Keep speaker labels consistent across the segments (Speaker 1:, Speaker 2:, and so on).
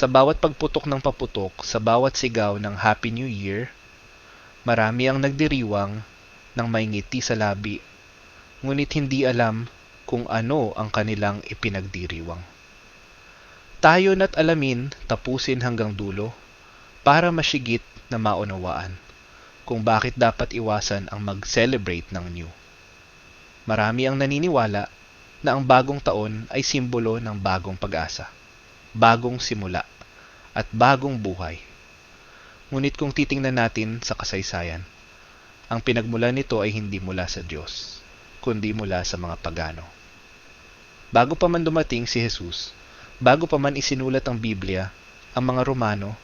Speaker 1: Sa bawat pagputok ng paputok, sa bawat sigaw ng Happy New Year, marami ang nagdiriwang ng may ngiti sa labi, ngunit hindi alam kung ano ang kanilang ipinagdiriwang. Tayo na't alamin, tapusin hanggang dulo, para masigit na maunawaan kung bakit dapat iwasan ang mag-celebrate ng new. Marami ang naniniwala na ang bagong taon ay simbolo ng bagong pag-asa, bagong simula, at bagong buhay. Ngunit kung titingnan natin sa kasaysayan, ang pinagmula nito ay hindi mula sa Diyos, kundi mula sa mga pagano. Bago pa man dumating si Jesus, bago pa man isinulat ang Biblia, ang mga Romano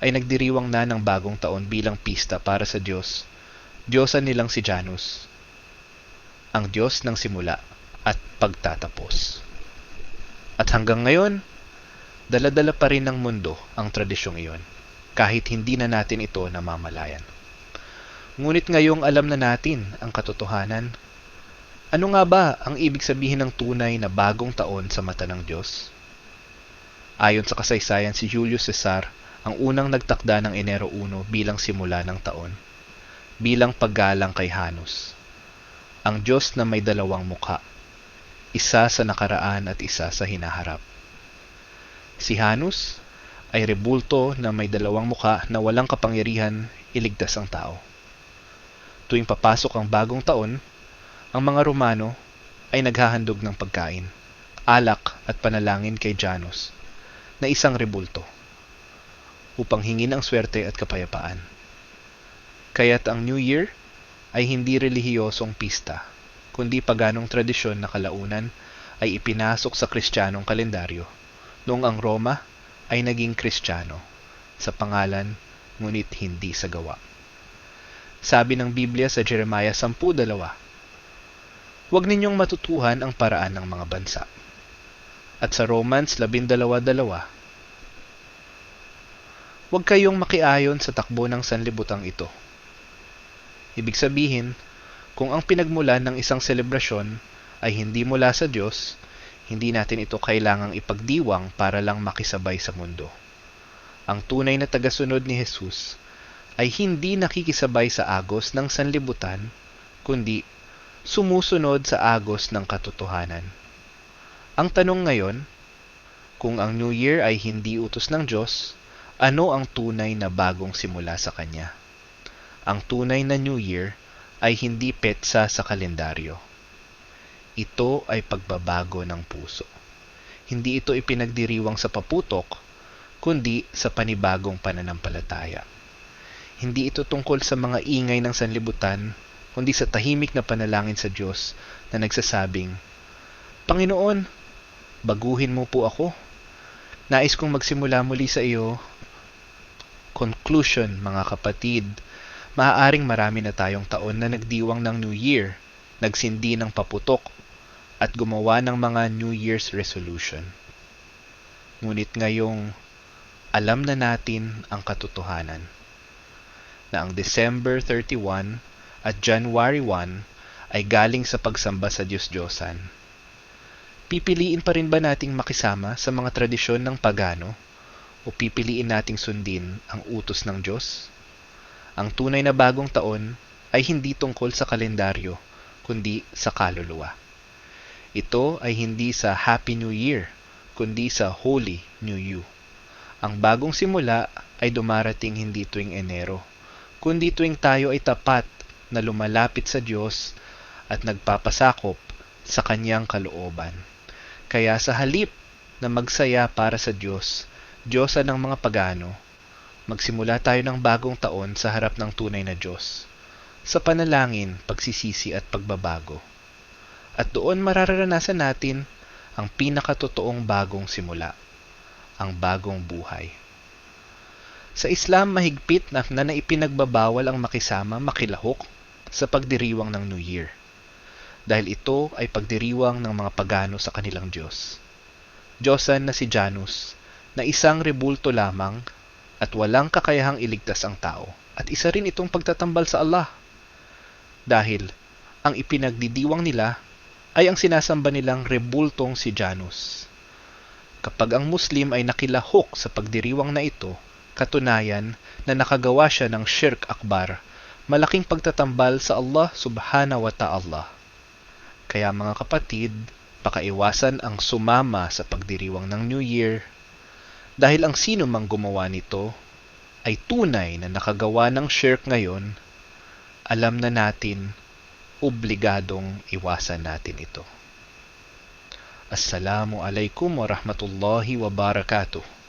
Speaker 1: ay nagdiriwang na ng bagong taon bilang pista para sa Diyos. Diyosan nilang si Janus, ang Diyos ng simula at pagtatapos. At hanggang ngayon, daladala pa rin ng mundo ang tradisyong iyon, kahit hindi na natin ito namamalayan. Ngunit ngayong alam na natin ang katotohanan, ano nga ba ang ibig sabihin ng tunay na bagong taon sa mata ng Diyos? Ayon sa kasaysayan si Julius Caesar, ang unang nagtakda ng Enero 1 bilang simula ng taon, bilang paggalang kay Hanus. Ang Diyos na may dalawang mukha, isa sa nakaraan at isa sa hinaharap. Si Hanus ay rebulto na may dalawang mukha na walang kapangyarihan iligtas ang tao. Tuwing papasok ang bagong taon, ang mga Romano ay naghahandog ng pagkain, alak at panalangin kay Janus na isang rebulto upang hingin ang swerte at kapayapaan. Kaya't ang New Year ay hindi relihiyosong pista, kundi paganong tradisyon na kalaunan ay ipinasok sa kristyanong kalendaryo noong ang Roma ay naging kristyano sa pangalan ngunit hindi sa gawa. Sabi ng Biblia sa Jeremiah 10.2, Huwag ninyong matutuhan ang paraan ng mga bansa. At sa Romans 12.2, Huwag kayong makiayon sa takbo ng sanlibutang ito. Ibig sabihin, kung ang pinagmulan ng isang selebrasyon ay hindi mula sa Diyos, hindi natin ito kailangang ipagdiwang para lang makisabay sa mundo. Ang tunay na tagasunod ni Jesus ay hindi nakikisabay sa agos ng sanlibutan, kundi sumusunod sa agos ng katotohanan. Ang tanong ngayon, kung ang New Year ay hindi utos ng Diyos, ano ang tunay na bagong simula sa Kanya? Ang tunay na New Year ay hindi petsa sa kalendaryo. Ito ay pagbabago ng puso. Hindi ito ipinagdiriwang sa paputok, kundi sa panibagong pananampalataya. Hindi ito tungkol sa mga ingay ng sanlibutan, kundi sa tahimik na panalangin sa Diyos na nagsasabing, Panginoon, baguhin mo po ako. Nais kong magsimula muli sa iyo Conclusion, mga kapatid, maaaring marami na tayong taon na nagdiwang ng New Year, nagsindi ng paputok, at gumawa ng mga New Year's resolution. Ngunit ngayong alam na natin ang katotohanan na ang December 31 at January 1 ay galing sa pagsamba sa Diyos-Diyosan. Pipiliin pa rin ba nating makisama sa mga tradisyon ng pagano? o pipiliin nating sundin ang utos ng Diyos? Ang tunay na bagong taon ay hindi tungkol sa kalendaryo, kundi sa kaluluwa. Ito ay hindi sa Happy New Year, kundi sa Holy New You. Ang bagong simula ay dumarating hindi tuwing Enero, kundi tuwing tayo ay tapat na lumalapit sa Diyos at nagpapasakop sa kanyang kalooban. Kaya sa halip na magsaya para sa Diyos, Diyosa ng mga pagano, magsimula tayo ng bagong taon sa harap ng tunay na Diyos, sa panalangin, pagsisisi at pagbabago. At doon mararanasan natin ang pinakatotoong bagong simula, ang bagong buhay. Sa Islam, mahigpit na, na naipinagbabawal ang makisama, makilahok sa pagdiriwang ng New Year. Dahil ito ay pagdiriwang ng mga pagano sa kanilang Diyos. Diyosan na si Janus, na isang rebulto lamang at walang kakayahang iligtas ang tao. At isa rin itong pagtatambal sa Allah. Dahil ang ipinagdidiwang nila ay ang sinasamba nilang rebultong si Janus. Kapag ang Muslim ay nakilahok sa pagdiriwang na ito, katunayan na nakagawa siya ng shirk akbar, malaking pagtatambal sa Allah subhanahu wa ta'ala. Kaya mga kapatid, pakaiwasan ang sumama sa pagdiriwang ng New Year dahil ang sino mang gumawa nito ay tunay na nakagawa ng shirk ngayon, alam na natin, obligadong iwasan natin ito. Assalamu alaikum wa rahmatullahi wa barakatuh.